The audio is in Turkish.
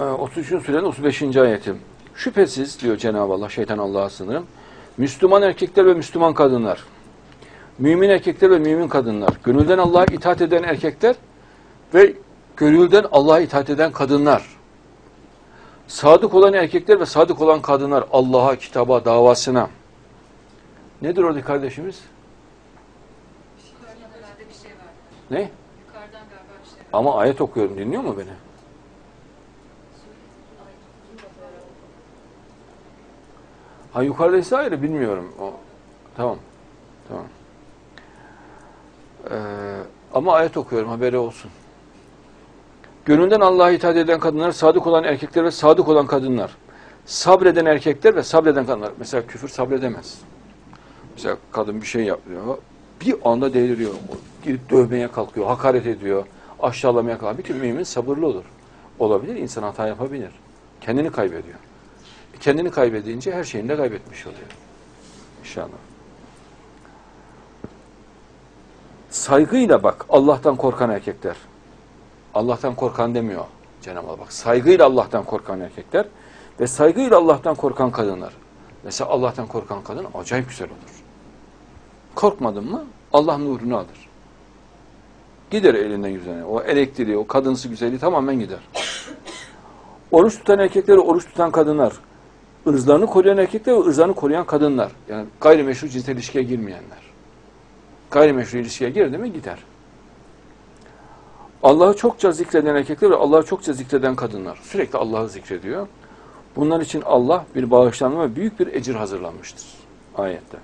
Ee, 33. surenin 35. ayeti. Şüphesiz diyor Cenab-ı Allah, şeytan Allah'a sınırım. Müslüman erkekler ve Müslüman kadınlar, mümin erkekler ve mümin kadınlar, gönülden Allah'a itaat eden erkekler ve gönülden Allah'a itaat eden kadınlar, sadık olan erkekler ve sadık olan kadınlar Allah'a, kitaba, davasına. Nedir orada kardeşimiz? Şey. Ne? Şey. Ama ayet okuyorum, dinliyor mu beni? Ha yukarıdaysa ayrı bilmiyorum. O, tamam. Tamam. Ee, ama ayet okuyorum haberi olsun. Gönülden Allah'a itaat eden kadınlar, sadık olan erkekler ve sadık olan kadınlar. Sabreden erkekler ve sabreden kadınlar. Mesela küfür sabredemez. Mesela kadın bir şey yapıyor. Bir anda deliriyor. O Girip dövmeye kalkıyor, hakaret ediyor, aşağılamaya kalkıyor. Bir mümin sabırlı olur. Olabilir, insan hata yapabilir. Kendini kaybediyor. Kendini kaybedince her şeyini de kaybetmiş oluyor. İnşallah. Saygıyla bak Allah'tan korkan erkekler. Allah'tan korkan demiyor Cenab-ı Allah. Bak saygıyla Allah'tan korkan erkekler ve saygıyla Allah'tan korkan kadınlar. Mesela Allah'tan korkan kadın acayip güzel olur. Korkmadın mı Allah nurunu alır. Gider elinden yüzüne. O elektriği, o kadınsı güzelliği tamamen gider. Oruç tutan erkekler ve oruç tutan kadınlar. Irzlarını koruyan erkekler ve ırzlarını koruyan kadınlar. Yani gayrimeşru cinsel ilişkiye girmeyenler. Gayrimeşru ilişkiye girdi mi gider. Allah'ı çokça zikreden erkekler ve Allah'ı çokça zikreden kadınlar. Sürekli Allah'ı zikrediyor. Bunlar için Allah bir bağışlanma ve büyük bir ecir hazırlanmıştır. Ayette.